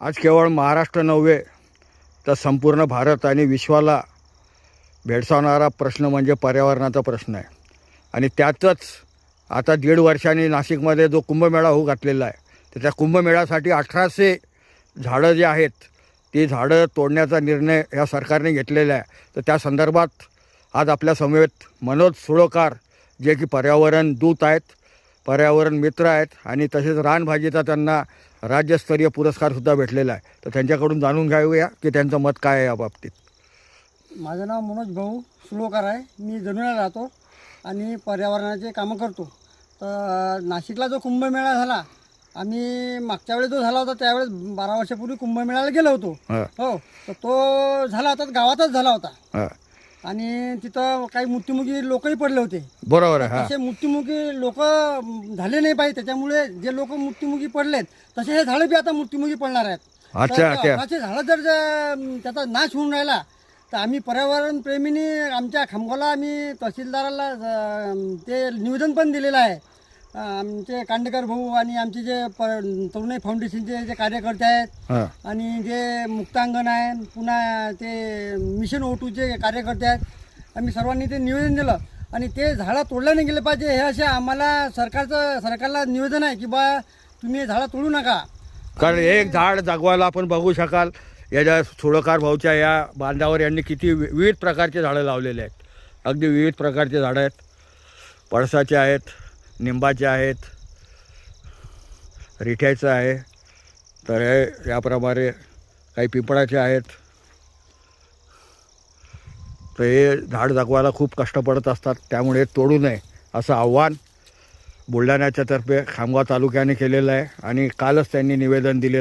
आज केवळ महाराष्ट्र नव्हे तर संपूर्ण भारत आणि विश्वाला भेडसावणारा प्रश्न म्हणजे पर्यावरणाचा प्रश्न आहे. आणि त्यातच आता दीड वर्षांनी नाशिकमध्ये जो कुंभमेळा होऊ घातलेला आहे तर त्या कुंभमेळ्यासाठी अठराशे झाडं जे आहेत ती झाडं तोडण्याचा निर्णय या सरकारने घेतलेला आहे. तर त्या संदर्भात आज आपल्या समवेत मनोज सुळोकार जे की पर्यावरण दूत आहेत पर्यावरण मित्र आहेत आणि तसेच रानभाजीचा त्यांना राज्यस्तरीय पुरस्कारसुद्धा भेटलेला आहे. तर त्यांच्याकडून जाणून घेऊया की त्यांचं मत काय आहे या बाबतीत. माझं नाव मनोज भाऊ सुलोकार आहे. मी जनुऱ्याला राहतो आणि पर्यावरणाचे कामं करतो. तर नाशिकला जो कुंभमेळा झाला आम्ही मागच्या वेळेस जो झाला होता त्यावेळेस बारा वर्षापूर्वी कुंभमेळ्याला गेलो होतो. हां. तर तो झाला होता गावातच झाला होता. आणि तिथं काही मृत्युमुखी लोकही पडले होते. बरोबर आहे हां. तसे मृत्युमुखी लोक झाले नाही पाहिजे. त्याच्यामुळे जे लोक मृत्युमुखी पडलेत तसे हे झाडं बी आता मृत्युमुखी पडणार आहेत. अच्छा, तर अच्छा. असे झाडं जर जे- त्याचा नाश होऊन राहिला तर आम्ही पर्यावरण प्रेमीने आमच्या खामगावला आम्ही तहसीलदाराला अं, ते निवेदन पण दिलेलं आहे. आमचे कांडेकर भाऊ आणि आमचे जे प तरुणाई फाउंडेशनचे जे कार्यकर्ते आहेत हां. आणि जे मुक्तांगण आहे पुन्हा ते मिशन ओटूचे कार्यकर्ते आहेत आम्ही सर्वांनी ते निवेदन दिलं. आणि ते झाडं तोडल्या नाही गेले पाहिजे हे असे आम्हाला सरकारचं सरकारला निवेदन आहे की बा तुम्ही हे झाडं तोडू नका. कारण एक झाड जगवायला आपण बघू शकाल याच्या सुळकार भाऊच्या या बांधावर यांनी किती वि- विविध प्रकारचे झाडं लावलेले आहेत. अगदी विविध प्रकारचे झाडं आहेत पळसाचे आहेत निंबाचे आहेत रिठ्याचं आहे तर हे याप्रमाणे काही पिंपळाचे आहेत. तर हे झाड जगवायला खूप कष्ट पडत असतात त्यामुळे तोडू नये असं आव्हान बुलढाण्याच्यातर्फे खामगाव तालुक्याने केलेलं आहे आणि कालच त्यांनी निवेदन दिलेलं